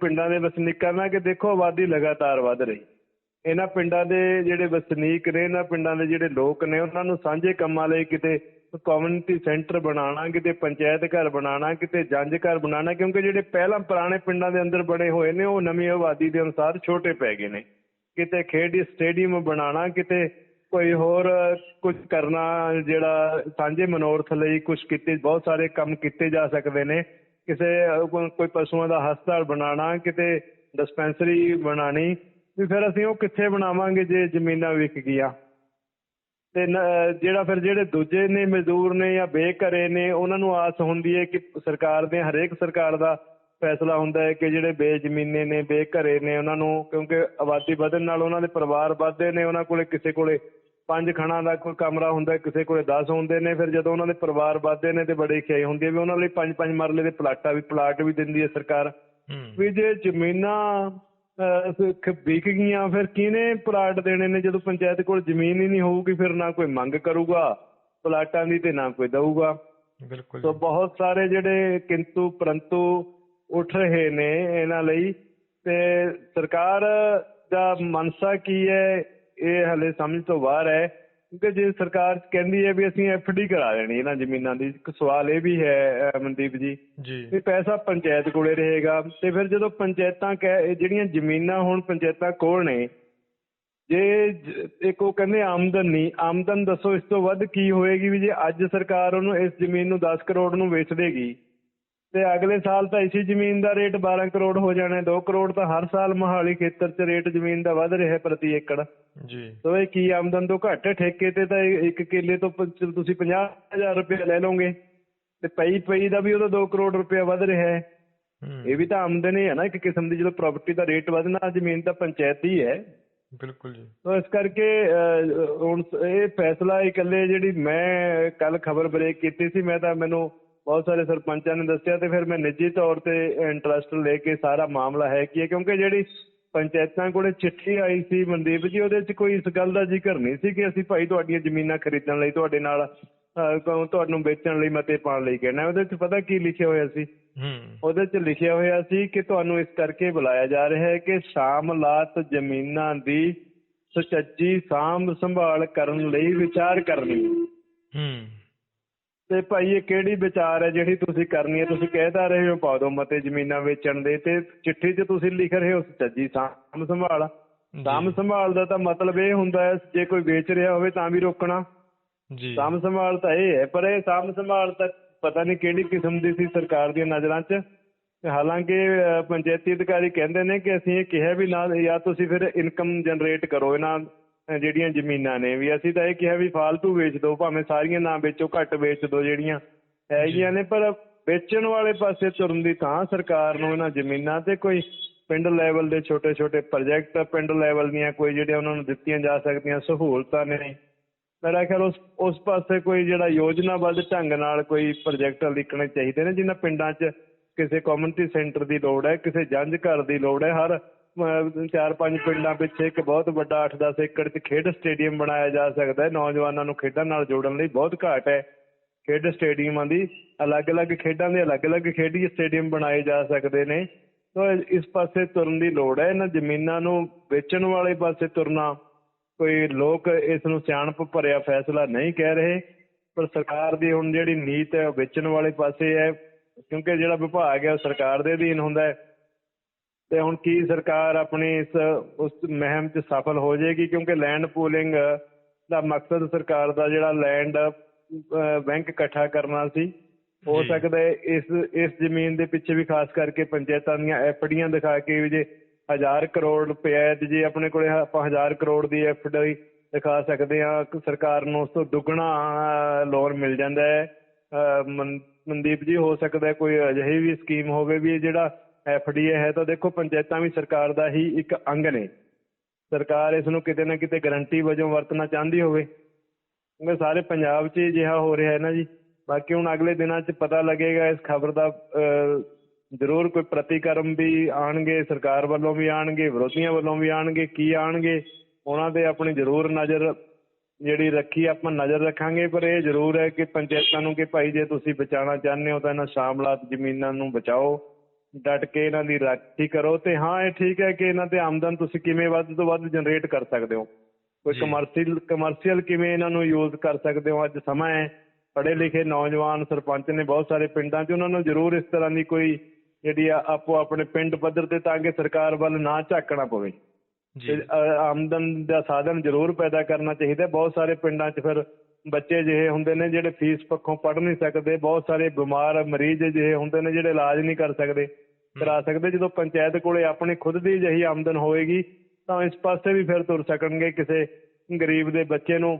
Speaker 2: ਪਿੰਡਾਂ ਦੇ ਵਸਨੀਕਾਂ ਦਾ ਕਿ ਦੇਖੋ ਆਬਾਦੀ ਲਗਾਤਾਰ ਵੱਧ ਰਹੀ। ਇਹਨਾਂ ਪਿੰਡਾਂ ਦੇ ਜਿਹੜੇ ਵਸਨੀਕ ਨੇ, ਇਹਨਾਂ ਪਿੰਡਾਂ ਦੇ ਜਿਹੜੇ ਲੋਕ ਨੇ, ਉਹਨਾਂ ਨੂੰ ਸਾਂਝੇ ਕੰਮਾਂ ਲਈ ਕਿਤੇ ਕਮਿਊਨਿਟੀ ਸੈਂਟਰ ਬਣਾਉਣਾ, ਕਿਤੇ ਪੰਚਾਇਤ ਘਰ ਬਣਾਉਣਾ, ਕਿਤੇ ਜੰਜ ਘਰ ਬਣਾਉਣਾ, ਕਿਉਂਕਿ ਜਿਹੜੇ ਪਹਿਲਾਂ ਪੁਰਾਣੇ ਪਿੰਡਾਂ ਦੇ ਅੰਦਰ ਬਣੇ ਹੋਏ ਨੇ, ਉਹ ਨਵੀਂ ਆਬਾਦੀ ਦੇ ਅਨੁਸਾਰ ਛੋਟੇ ਪੈ ਗਏ ਨੇ। ਕਿਤੇ ਖੇਡ ਸਟੇਡੀਅਮ ਬਣਾਉਣਾ, ਕਿਤੇ ਕੋਈ ਹੋਰ ਕੁਝ ਕਰਨਾ, ਜਿਹੜਾ ਸਾਂਝੇ ਮਨੋਰਥ ਲਈ ਕੁਝ ਕੀਤੇ, ਬਹੁਤ ਸਾਰੇ ਕੰਮ ਕੀਤੇ ਜਾ ਸਕਦੇ ਨੇ। ਕਿਸੇ, ਕੋਈ ਪਸ਼ੂਆਂ ਦਾ ਹਸਪਤਾਲ ਬਣਾਉਣਾ, ਕਿਤੇ ਡਿਸਪੈਂਸਰੀ ਬਣਾਣੀ ਵੀ ਫਿਰ ਅਸੀਂ ਉਹ ਕਿੱਥੇ ਬਣਾਵਾਂਗੇ ਜੇ ਜ਼ਮੀਨਾਂ ਵਿਕ ਗਈਆਂ? ਤੇ ਜਿਹੜਾ ਫਿਰ ਜਿਹੜੇ ਦੂਜੇ ਨੇ ਮਜ਼ਦੂਰ ਨੇ ਜਾਂ ਬੇਘਰੇ ਨੇ ਉਹਨਾਂ ਨੂੰ ਆਸ ਹੁੰਦੀ ਹੈ ਕਿ ਸਰਕਾਰ ਦੇ ਹਰੇਕ ਸਰਕਾਰ ਦਾ ਫੈਸਲਾ ਹੁੰਦਾ ਹੈ ਕਿ ਜਿਹੜੇ ਬੇਜ਼ਮੀਨੇ ਨੇ ਬੇਘਰੇ ਨੇ ਉਹਨਾਂ ਨੂੰ ਕਿਉਂਕਿ ਆਬਾਦੀ ਵਧਣ ਨਾਲ ਉਹਨਾਂ ਦੇ ਪਰਿਵਾਰ ਵੱਧਦੇ ਨੇ ਉਹਨਾਂ ਕੋਲੇ ਕਿਸੇ ਕੋਲੇ ਪੰਜ ਖਣਾ ਦਾ ਕੋਈ ਕਮਰਾ ਹੁੰਦਾ ਕਿਸੇ ਕੋਲੇ 10 ਹੁੰਦੇ ਨੇ ਫਿਰ ਜਦੋਂ ਉਹਨਾਂ ਦੇ ਪਰਿਵਾਰ ਵੱਧਦੇ ਨੇ ਤੇ ਬੜੀ ਖਿਆਈ ਹੁੰਦੀ ਹੈ ਵੀ ਉਹਨਾਂ ਲਈ ਪੰਜ ਪੰਜ ਮਰਲੇ ਦੇ ਪਲਾਟਾਂ ਵੀ ਪਲਾਟ ਵੀ ਦਿੰਦੀ ਹੈ ਸਰਕਾਰ। ਵੀ ਜੇ ਜ਼ਮੀਨਾਂ ਵਿਕ ਗਈਆਂ ਫਿਰ ਕਿਹਨੇ ਪਲਾਟ ਦੇਣੇ ਨੇ? ਜਦੋਂ ਪੰਚਾਇਤ ਕੋਲ ਜ਼ਮੀਨ ਹੀ ਨਹੀਂ ਹੋਊਗੀ ਫਿਰ ਨਾ ਕੋਈ ਮੰਗ ਕਰੂਗਾ ਪਲਾਟਾਂ ਦੀ ਤੇ ਨਾ ਕੋਈ ਦਊਗਾ।
Speaker 1: ਬਿਲਕੁਲ
Speaker 2: ਸੋ। ਬਹੁਤ ਸਾਰੇ ਜਿਹੜੇ ਕਿੰਤੂ ਪਰੰਤੂ ਉੱਠ ਰਹੇ ਨੇ ਇਹਨਾਂ ਲਈ ਤੇ ਸਰਕਾਰ ਦਾ ਮਨਸਾ ਕੀ ਹੈ ਇਹ ਹਲੇ ਸਮਝ ਤੋਂ ਬਾਹਰ ਹੈ। ਕਿਉਂਕਿ ਜੇ ਸਰਕਾਰ ਕਹਿੰਦੀ ਹੈ ਵੀ ਅਸੀਂ ਐਫਡੀ ਕਰਾ ਦੇਣੀ ਇਹਨਾਂ ਜ਼ਮੀਨਾਂ ਦੀ ਇੱਕ ਸਵਾਲ ਇਹ ਵੀ ਹੈ ਮਨਦੀਪ ਜੀ
Speaker 1: ਜੀ।
Speaker 2: ਵੀ ਪੈਸਾ ਪੰਚਾਇਤ ਕੋਲੇ ਰਹੇਗਾ ਤੇ ਫਿਰ ਜਦੋਂ ਪੰਚਾਇਤਾਂ ਜਿਹੜੀਆਂ ਜ਼ਮੀਨਾਂ ਹੁਣ ਪੰਚਾਇਤਾਂ ਕੋਲ ਨੇ ਜ- ਇੱਕ ਉਹ ਕਹਿੰਦੇ ਆਮਦਨ ਨਹੀਂ ਆਮਦਨ ਦੱਸੋ ਇਸ ਤੋਂ ਵੱਧ ਕੀ ਹੋਏਗੀ ਵੀ ਜੇ ਅੱਜ ਸਰਕਾਰ ਉਹਨੂੰ ਇਸ ਜ਼ਮੀਨ ਨੂੰ 10 ਕਰੋੜ ਨੂੰ ਵੇਚ ਦੇਗੀ ਤੇ ਅਗਲੇ ਸਾਲ ਤਾਂ ਇਸੇ ਜ਼ਮੀਨ ਦਾ ਰੇਟ 12 ਕਰੋੜ ਹੋ ਜਾਣਾ 2 ਕਰੋੜ ਤਾਂ ਹਰ ਸਾਲ ਮੋਹਾਲੀ ਖੇਤਰ 'ਚ ਰੇਟ ਜ਼ਮੀਨ ਦਾ ਵੱਧ ਰਿਹਾ ਪ੍ਰਤੀ ਏਕੜ।
Speaker 1: ਜੀ।
Speaker 2: ਸੋ ਇਹ ਕੀ ਆਮਦਨ ਤੋਂ ਘੱਟ ਠੇਕੇ ਤੇ ਤਾਂ ਇੱਕ ਕਿੱਲੇ ਤੋਂ ਪ- ਤੁਸੀਂ 50000 ਰੁਪਏ ਲੈ ਲਓਗੇ। ਤੇ ਪਈ ਪਈ ਦਾ ਵੀ ਉਹਦਾ 2 ਕਰੋੜ ਰੁਪਏ ਵੱਧ ਰਿਹਾ ਹੈ।
Speaker 1: ਹੂੰ।
Speaker 2: ਇਹ ਵੀ ਤਾਂ ਆਮਦਨ ਹੀ ਹੈ ਨਾ ਇੱਕ ਕਿਸਮ ਦੀ ਜਦੋਂ ਪ੍ਰਾਪਰਟੀ ਦਾ ਰੇਟ ਵਧਣਾ ਜ਼ਮੀਨ ਤਾਂ ਪੰਚਾਇਤ ਦੀ ਹੈ।
Speaker 1: ਬਿਲਕੁਲ ਜੀ।
Speaker 2: ਸੋ ਇਸ ਕਰਕੇ ਅਹ, ਹੁਣ ਇਹ ਫੈਸਲਾ ਇਕੱਲੇ ਜਿਹੜੀ ਮੈਂ ਕੱਲ ਖਬਰ ਬ੍ਰੇਕ ਕੀਤੀ ਸੀ ਮੈਂ ਤਾਂ ਮੈਨੂੰ ਬਹੁਤ ਸਾਰੇ ਸਰਪੰਚਾਂ ਨੇ ਦੱਸਿਆ ਤੇ ਫਿਰ ਮੈਂ ਨਿੱਜੀ ਤੌਰ ਤੇ ਇੰਟਰਸਟ ਲੈ ਕੇ ਸਾਰਾ ਮਾਮਲਾ ਹੈ ਕੀ ਹੈ ਕਿਉਂਕਿ ਜਿਹੜੀ ਪੰਚਾਇਤਾਂ ਕੋਲੇ ਚਿੱਠੀ ਆਈ ਸੀ ਮਨਦੀਪ ਜੀ ਉਹਦੇ 'ਚ ਕੋਈ ਇਸ ਗੱਲ ਦਾ ਜ਼ਿਕਰ ਨਹੀਂ ਸੀ ਕਿ ਅਸੀਂ ਭਾਈ ਤੁਹਾਡੀਆਂ ਜ਼ਮੀਨਾਂ ਖਰੀਦਣ ਲਈ ਤੁਹਾਡੇ ਨਾਲ ਤੁਹਾਨੂੰ ਵੇਚਣ ਲਈ ਮਤੇ ਪਾਉਣ ਲਈ ਕਹਿਣਾ ਉਹਦੇ 'ਚ ਪਤਾ ਕੀ ਲਿਖਿਆ ਹੋਇਆ ਸੀ?
Speaker 1: ਹੂੰ।
Speaker 2: ਉਹਦੇ 'ਚ ਲਿਖਿਆ ਹੋਇਆ ਸੀ ਕਿ ਤੁਹਾਨੂੰ ਇਸ ਕਰਕੇ ਬੁਲਾਇਆ ਜਾ ਰਿਹਾ ਹੈ ਕਿ ਸ਼ਾਮਲਾਤ ਜ਼ਮੀਨਾਂ ਦੀ ਸੁਚੱਜੀ ਸਾਂਭ ਸੰਭਾਲ ਕਰਨ ਲਈ ਵਿਚਾਰ ਕਰਨੀ।
Speaker 1: ਹੂੰ।
Speaker 2: ਤੇ ਭਾਈ ਇਹ ਕਿਹੜੀ ਵਿਚਾਰ ਹੈ ਜਿਹੜੀ ਤੁਸੀਂ ਕਰਨੀ ਹੈ? ਤੁਸੀਂ ਕਹਿਦਾ ਰਹੇ ਹੋ ਪਾ ਦਿਓ ਮਤੇ ਜ਼ਮੀਨਾਂ ਵੇਚਣ ਦੇ ਤੇ ਚਿੱਠੀ 'ਚ ਤੁਸੀਂ ਲਿਖ ਰਹੇ ਹੋ ਸੁਚੱਜੀ ਸਾਂਭ ਸੰਭਾਲ। ਸਾਂਭ ਸੰਭਾਲ ਦਾ ਤਾਂ ਮਤਲਬ ਇਹ ਹੁੰਦਾ ਹੈ ਜੇ ਕੋਈ ਵੇਚ ਰਿਹਾ ਹੋਵੇ ਤਾਂ ਵੀ ਰੋਕਣਾ।
Speaker 1: ਜੀ।
Speaker 2: ਸਾਂਭ ਸੰਭਾਲ ਤਾਂ ਇਹ ਹੈ ਪਰ ਇਹ ਸਾਂਭ ਸੰਭਾਲ ਤਾਂ ਪਤਾ ਨਹੀਂ ਕਿਹੜੀ ਕਿਸਮ ਦੀ ਸੀ ਸਰਕਾਰ ਦੀਆਂ ਨਜ਼ਰਾਂ 'ਚ। ਹਾਲਾਂਕਿ ਪੰਚਾਇਤੀ ਅਧਿਕਾਰੀ ਕਹਿੰਦੇ ਨੇ ਕਿ ਅਸੀਂ ਇਹ ਕਿਹਾ ਵੀ ਨਾ ਜਾਂ ਤੁਸੀਂ ਫਿਰ ਇਨਕਮ ਜਨਰੇਟ ਕਰੋ ਇਹਨਾਂ ਜਿਹੜੀਆਂ ਜ਼ਮੀਨਾਂ ਨੇ ਵੀ ਅਸੀਂ ਤਾਂ ਇਹ ਕਿਹਾ ਵੀ ਫਾਲਤੂ ਵੇਚ ਦਿਓ, ਭਾਵੇਂ ਸਾਰੀਆਂ ਨਾ ਵੇਚੋ, ਘੱਟ ਵੇਚ ਦਿਓ ਜਿਹੜੀਆਂ ਹੈਗੀਆਂ ਨੇ, ਪਰ ਵੇਚਣ ਵਾਲੇ ਪਾਸੇ ਤੁਰਨ ਦੀ ਤਾਂ ਸਰਕਾਰ ਨੂੰ ਇਹਨਾਂ ਜ਼ਮੀਨਾਂ ਤੇ ਕੋਈ ਪਿੰਡ ਲੈਵਲ ਦੇ ਛੋਟੇ ਛੋਟੇ ਪ੍ਰੋਜੈਕਟ ਪਿੰਡ ਲੈਵਲ ਦੀਆਂ ਕੋਈ ਜਿਹੜੇ ਉਹਨਾਂ ਨੂੰ ਦਿੱਤੀਆਂ ਜਾ ਸਕਦੀਆਂ, ਸਹੂਲਤਾਂ ਨੇ। ਮੇਰਾ ਖਿਆਲ ਉਸ ਉਸ ਪਾਸੇ ਕੋਈ ਜਿਹੜਾ ਯੋਜਨਾਬੱਧ ਢੰਗ ਨਾਲ ਕੋਈ ਪ੍ਰੋਜੈਕਟ ਲਿਖਣੇ ਚਾਹੀਦੇ ਨੇ, ਜਿਨ੍ਹਾਂ ਪਿੰਡਾਂ 'ਚ ਕਿਸੇ ਕਮਿਊਨਿਟੀ ਸੈਂਟਰ ਦੀ ਲੋੜ ਹੈ, ਕਿਸੇ ਜੰਝ ਘਰ ਦੀ ਲੋੜ ਹੈ, ਹਰ ਚਾਰ ਪੰਜ ਪਿੰਡਾਂ ਪਿੱਛੇ ਇੱਕ ਬਹੁਤ ਵੱਡਾ 8-10 ਏਕੜ 'ਚ ਖੇਡ ਸਟੇਡੀਅਮ ਬਣਾਇਆ ਜਾ ਸਕਦਾ ਹੈ। ਨੌਜਵਾਨਾਂ ਨੂੰ ਖੇਡਾਂ ਨਾਲ ਜੋੜਨ ਲਈ ਬਹੁਤ ਘਾਟ ਹੈ। ਖੇਡ ਸਟੇਡੀਅਮਾਂ ਦੀ ਅਲੱਗ-ਅਲੱਗ ਖੇਡਾਂ ਦੇ ਅਲੱਗ-ਅਲੱਗ ਖੇਡੀ ਸਟੇਡੀਅਮ ਬਣਾਏ ਜਾ ਸਕਦੇ ਨੇ। ਸੋ ਇਸ ਪਾਸੇ ਤੁਰਨ ਦੀ ਲੋੜ ਹੈ। ਇਹਨਾਂ ਜ਼ਮੀਨਾਂ ਨੂੰ ਵੇਚਣ ਵਾਲੇ ਪਾਸੇ ਤੁਰਨਾ ਕੋਈ ਲੋਕ ਇਸ ਨੂੰ ਸਿਆਣਪ ਭਰਿਆ ਫੈਸਲਾ ਨਹੀਂ ਕਹਿ ਰਹੇ। ਪਰ ਸਰਕਾਰ ਦੀ ਹੁਣ ਜਿਹੜੀ ਨੀਤ ਹੈ ਉਹ ਵੇਚਣ ਵਾਲੇ ਪਾਸੇ ਹੈ। ਕਿਉਂਕਿ ਜਿਹੜਾ ਵਿਭਾਗ ਹੈ ਉਹ ਸਰਕਾਰ ਦੇ ਅਧੀਨ ਹੁੰਦਾ ਹੈ। ਤੇ ਹੁਣ ਕੀ ਸਰਕਾਰ ਆਪਣੀ ਇਸ ਉਸ ਮਹਿਮ 'ਚ ਸਫਲ ਹੋ ਜਾਏਗੀ ਕਿਉਂਕਿ ਲੈਂਡ ਪੂਲਿੰਗ ਦਾ ਮਕਸਦ ਸਰਕਾਰ ਦਾ ਜਿਹੜਾ ਲੈਂਡ ਬੈਂਕ ਇਕੱਠਾ ਕਰਨਾ ਸੀ ਹੋ। ਸਕਦਾ ਇਸ ਇਸ ਜ਼ਮੀਨ ਦੇ ਪਿੱਛੇ ਵੀ ਖਾਸ ਕਰਕੇ ਪੰਚਾਇਤਾਂ ਦੀਆਂ ਐਫਡੀਆਂ ਦਿਖਾ ਕੇ ਵੀ ਜੇ 1000 ਕਰੋੜ ਰੁਪਏ ਹੈ ਤੇ ਜੇ ਆਪਣੇ ਕੋਲੇ ਆਪਾਂ 1000 ਕਰੋੜ ਦੀ ਐਫਡੀ ਦਿਖਾ ਸਕਦੇ ਹਾਂ ਕਿ ਸਰਕਾਰ ਨੂੰ ਉਸ ਤੋਂ ਦੁੱਗਣਾ ਲੋਨ ਮਿਲ ਜਾਂਦਾ ਹੈ ਮਨਦੀਪ ਜੀ ਹੋ ਸਕਦਾ ਕੋਈ ਅਜਿਹੀ ਵੀ ਸਕੀਮ ਹੋਵੇ ਵੀ ਜਿਹੜਾ ਐਫਡੀ ਹੈ ਤਾਂ ਦੇਖੋ ਪੰਚਾਇਤਾਂ ਵੀ ਸਰਕਾਰ ਦਾ ਹੀ ਇੱਕ ਅੰਗ ਨੇ। ਸਰਕਾਰ ਇਸ ਨੂੰ ਕਿਤੇ ਨਾ ਕਿਤੇ ਗਰੰਟੀ ਵਜੋਂ ਵਰਤਣਾ ਚਾਹੁੰਦੀ ਹੋਵੇ। ਕਿਉਂਕਿ ਸਾਰੇ ਪੰਜਾਬ 'ਚ ਅਜਿਹਾ ਹੋ ਰਿਹਾ ਹੈ ਨਾ ਜੀ। ਬਾਕੀ ਹੁਣ ਅਗਲੇ ਦਿਨਾਂ 'ਚ ਪਤਾ ਲੱਗੇਗਾ, ਇਸ ਖਬਰ ਦਾ ਜ਼ਰੂਰ ਕੋਈ ਪ੍ਰਤੀਕਰਮ ਵੀ ਆਣਗੇ ਸਰਕਾਰ ਵੱਲੋਂ ਵੀ ਆਣਗੇ ਵਿਰੋਧੀਆਂ ਵੱਲੋਂ ਵੀ ਆਣਗੇ ਕੀ ਆਣਗੇ ਉਹਨਾਂ ਤੇ ਆਪਣੀ ਜ਼ਰੂਰ ਨਜ਼ਰ, ਜਿਹੜੀ ਰੱਖੀ ਆਪਾਂ ਨਜ਼ਰ ਰੱਖਾਂਗੇ। ਪਰ ਇਹ ਜ਼ਰੂਰ ਹੈ ਕਿ ਪੰਚਾਇਤਾਂ ਨੂੰ ਕਿ ਭਾਈ ਜੇ ਤੁਸੀਂ ਬਚਾਉਣਾ ਚਾਹੁੰਦੇ ਹੋ ਤਾਂ ਇਹਨਾਂ ਸ਼ਾਮਲਾਤ ਜ਼ਮੀਨਾਂ ਨੂੰ ਬਚਾਓ। ਡਟ ਕੇ ਇਹਨਾਂ ਦੀ ਰਾਖੀ ਕਰੋ ਤੇ ਹਾਂ ਇਹ ਠੀਕ ਹੈ ਕਿ ਇਹਨਾਂ ਤੇ ਆਮਦਨ ਤੁਸੀਂ ਕਿਵੇਂ ਵੱਧ ਤੋਂ ਵੱਧ ਜਨਰੇਟ ਕਰ ਸਕਦੇ ਹੋ। ਕੋਈ। ਕਮਰਸ਼ੀਅਲ ਕਮਰਸ਼ੀਅਲ ਕਿਵੇਂ ਇਹਨਾਂ ਨੂੰ ਯੂਜ਼ ਕਰ ਸਕਦੇ ਹੋ? ਅੱਜ ਸਮਾਂ ਹੈ ਪੜ੍ਹੇ ਲਿਖੇ ਨੌਜਵਾਨ ਸਰਪੰਚ ਨੇ ਬਹੁਤ ਸਾਰੇ ਪਿੰਡਾਂ 'ਚ ਉਹਨਾਂ ਨੂੰ ਜ਼ਰੂਰ ਇਸ ਤਰ੍ਹਾਂ ਦੀ ਕੋਈ ਜਿਹੜੀ ਆ ਆਪੋ ਆਪਣੇ ਪਿੰਡ ਪੱਧਰ ਤੇ ਤਾਂ ਕਿ ਸਰਕਾਰ ਵੱਲ ਨਾ ਝਾਕਣਾ ਪਵੇ।
Speaker 1: ਜੀ।
Speaker 2: ਆਮਦਨ ਦਾ ਸਾਧਨ ਜ਼ਰੂਰ ਪੈਦਾ ਕਰਨਾ ਚਾਹੀਦਾ। ਬਹੁਤ ਸਾਰੇ ਪਿੰਡਾਂ 'ਚ ਫਿਰ ਬੱਚੇ ਜਿਹੇ ਹੁੰਦੇ ਨੇ ਜਿਹੜੇ ਫੀਸ ਪੱਖੋਂ ਪੜ੍ਹ ਨਹੀਂ ਸਕਦੇ ਬਹੁਤ ਸਾਰੇ ਬਿਮਾਰ ਮਰੀਜ਼ ਜਿਹੇ ਹੁੰਦੇ ਨੇ ਜਿਹੜੇ ਇਲਾਜ ਨਹੀਂ ਕਰ ਸਕਦੇ। ਕਰਾ ਸਕਦੇ। ਜਦੋਂ ਪੰਚਾਇਤ ਕੋਲੇ ਆਪਣੀ ਖੁਦ ਦੀ ਜਿਹੀ ਆਮਦਨ ਹੋਏਗੀ ਤਾਂ ਇਸ ਪਾਸੇ ਵੀ ਫਿਰ ਤੁਰ ਸਕਣਗੇ ਕਿਸੇ ਗਰੀਬ ਦੇ ਬੱਚੇ ਨੂੰ।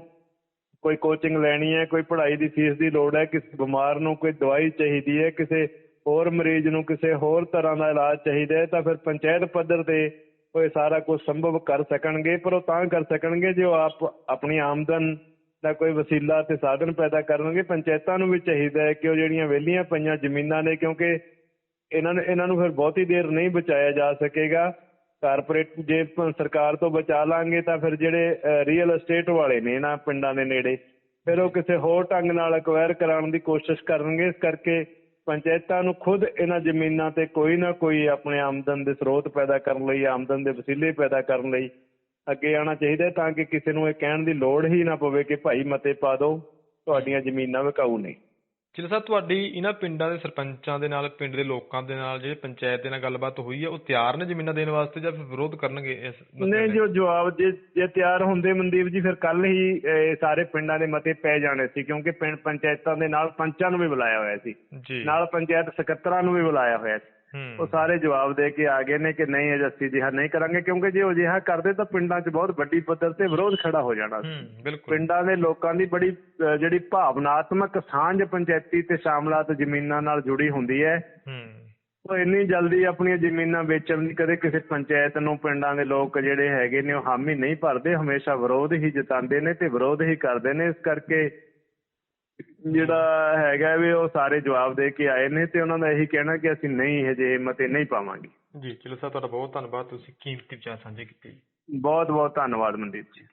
Speaker 2: ਕੋਈ ਕੋਚਿੰਗ ਲੈਣੀ ਹੈ ਕੋਈ ਪੜ੍ਹਾਈ ਦੀ ਫੀਸ ਦੀ ਲੋੜ ਹੈ ਕਿਸੇ ਬਿਮਾਰ ਨੂੰ ਕੋਈ ਦਵਾਈ ਚਾਹੀਦੀ ਹੈ ਕਿਸੇ ਹੋਰ ਮਰੀਜ਼ ਨੂੰ ਕਿਸੇ ਹੋਰ ਤਰ੍ਹਾਂ ਦਾ ਇਲਾਜ ਚਾਹੀਦਾ ਹੈ ਤਾਂ ਫਿਰ ਪੰਚਾਇਤ ਪੱਧਰ ਤੇ ਉਹ ਇਹ ਸਾਰਾ ਕੁਝ ਸੰਭਵ ਕਰ ਸਕਣਗੇ। ਪਰ ਉਹ ਤਾਂ ਕਰ ਸਕਣਗੇ ਜੇ ਉਹ ਆਪ ਆਪਣੀ ਆਮਦਨ ਦਾ ਕੋਈ ਵਸੀਲਾ ਤੇ ਸਾਧਨ ਪੈਦਾ ਕਰਨਗੇ। ਪੰਚਾਇਤਾਂ ਨੂੰ ਵੀ ਚਾਹੀਦਾ ਹੈ ਕਿ ਉਹ ਜਿਹੜੀਆਂ ਵਿਹਲੀਆਂ ਪਈਆਂ ਜ਼ਮੀਨਾਂ ਨੇ ਕਿਉਂਕਿ ਇਹਨਾਂ ਨੂੰ ਇਹਨਾਂ ਨੂੰ ਫਿਰ ਬਹੁਤੀ ਦੇਰ ਨਹੀਂ ਬਚਾਇਆ ਜਾ ਸਕੇਗਾ। ਕਾਰਪੋਰੇਟ ਜੇ ਸਰਕਾਰ ਤੋਂ ਬਚਾ ਲਾਂਗੇ ਤਾਂ ਫਿਰ ਜਿਹੜੇ ਰੀਅਲ ਏਸਟੇਟ ਵਾਲੇ ਨੇ ਇਹਨਾਂ ਪਿੰਡਾਂ ਦੇ ਨੇੜੇ, ਫਿਰ ਉਹ ਕਿਸੇ ਹੋਰ ਢੰਗ ਨਾਲ ਅਕਵਾਇਰ ਕਰਾਉਣ ਦੀ ਕੋਸ਼ਿਸ਼ ਕਰਨਗੇ। ਇਸ ਕਰਕੇ ਪੰਚਾਇਤਾਂ ਨੂੰ ਖੁਦ ਇਹਨਾਂ ਜ਼ਮੀਨਾਂ ਤੇ ਕੋਈ ਨਾ ਕੋਈ ਆਪਣੇ ਆਮਦਨ ਦੇ ਸਰੋਤ ਪੈਦਾ ਕਰਨ ਲਈ, ਆਮਦਨ ਦੇ ਵਸੀਲੇ ਪੈਦਾ ਕਰਨ ਲਈ ਅੱਗੇ ਆਉਣਾ ਚਾਹੀਦਾ ਤਾਂ ਕਿ ਕਿਸੇ ਨੂੰ ਇਹ ਕਹਿਣ ਦੀ ਲੋੜ ਹੀ ਨਾ ਪਵੇ ਕਿ ਭਾਈ ਮਤੇ ਪਾ ਦਿਓ, ਤੁਹਾਡੀਆਂ ਜ਼ਮੀਨਾਂ ਵਿਕਾਊ ਨੇ।
Speaker 1: ਚਲੋ ਸਾਹਿਬ ਤੁਹਾਡੀ ਇਹਨਾਂ ਪਿੰਡਾਂ ਦੇ ਸਰਪੰਚਾਂ ਦੇ ਨਾਲ ਪਿੰਡ ਦੇ ਲੋਕਾਂ ਦੇ ਨਾਲ ਜਿਹੜੇ ਪੰਚਾਇਤ ਦੇ ਨਾਲ ਗੱਲਬਾਤ ਹੋਈ ਹੈ ਉਹ ਤਿਆਰ ਨੇ ਜ਼ਮੀਨਾਂ ਦੇਣ ਵਾਸਤੇ ਜਾਂ ਫਿਰ ਵਿਰੋਧ ਕਰਨਗੇ ਇਸ
Speaker 2: ਨਹੀਂ? ਜੋ ਜਵਾਬ ਜੇ ਜੇ ਤਿਆਰ ਹੁੰਦੇ ਮਨਦੀਪ ਜੀ ਫਿਰ ਕੱਲ ਹੀ ਇਹ ਸਾਰੇ ਪਿੰਡਾਂ ਦੇ ਮਤੇ ਪੈ ਜਾਣੇ ਸੀ ਕਿਉਂਕਿ ਪਿੰਡ ਪੰਚਾਇਤਾਂ ਦੇ ਨਾਲ ਪੰਚਾਂ ਨੂੰ ਵੀ ਬੁਲਾਇਆ ਹੋਇਆ ਸੀ।
Speaker 1: ਜੀ।
Speaker 2: ਨਾਲ ਪੰਚਾਇਤ ਸਕੱਤਰਾਂ ਨੂੰ ਵੀ ਬੁਲਾਇਆ ਹੋਇਆ ਸੀ। ਉਹ ਸਾਰੇ ਜਵਾਬ ਦੇ ਕੇ ਆ ਗਏ ਨੇ ਕਿ ਨਹੀਂ ਅਜੇ ਅਸੀਂ ਅਜਿਹਾ ਨਹੀਂ ਕਰਾਂਗੇ ਕਿਉਂਕਿ ਜੇ ਉਹ ਅਜਿਹਾ ਕਰਦੇ ਤਾਂ ਪਿੰਡਾਂ 'ਚ ਬਹੁਤ ਵੱਡੀ ਪੱਧਰ ਤੇ ਵਿਰੋਧ ਖੜਾ ਹੋ ਜਾਣਾ ਸੀ। ਪਿੰਡਾਂ ਦੇ ਲੋਕਾਂ ਦੀ ਬੜੀ ਜਿਹੜੀ ਭਾਵਨਾਤਮਕ ਸਾਂਝ ਪੰਚਾਇਤੀ ਤੇ ਸ਼ਾਮਲਾਤ ਜ਼ਮੀਨਾਂ ਨਾਲ ਜੁੜੀ ਹੁੰਦੀ ਹੈ।
Speaker 1: ਹੂੰ।
Speaker 2: ਉਹ ਇੰਨੀ ਜਲਦੀ ਆਪਣੀਆਂ ਜ਼ਮੀਨਾਂ ਵੇਚਣ ਦੀ ਕਦੇ ਕਿਸੇ ਪੰਚਾਇਤ ਨੂੰ ਪਿੰਡਾਂ ਦੇ ਲੋਕ ਜਿਹੜੇ ਹੈਗੇ ਨੇ ਉਹ ਹਾਮੀ ਨਹੀਂ ਭਰਦੇ ਹਮੇਸ਼ਾ ਵਿਰੋਧ ਹੀ ਜਤਾਉਂਦੇ ਨੇ ਤੇ ਵਿਰੋਧ ਹੀ ਕਰਦੇ ਨੇ। ਇਸ ਕਰਕੇ ਜਿਹੜਾ ਹੈਗਾ ਵੀ ਉਹ ਸਾਰੇ ਜਵਾਬ ਦੇ ਕੇ ਆਏ ਨੇ ਤੇ ਉਹਨਾਂ ਦਾ ਇਹੀ ਕਹਿਣਾ ਕਿ ਅਸੀਂ ਨਹੀਂ ਹਜੇ ਮਤੇ ਨਹੀਂ ਪਾਵਾਂਗੇ।
Speaker 1: ਜੀ ਚਲੋ ਸਾਹਿਬ ਤੁਹਾਡਾ ਬਹੁਤ ਧੰਨਵਾਦ ਤੁਸੀਂ ਕੀਮਤੀ ਵਿਚਾਰ ਸਾਂਝੇ ਕੀਤੇ
Speaker 2: ਬਹੁਤ ਬਹੁਤ ਧੰਨਵਾਦ ਮਨਦੀਪ ਜੀ।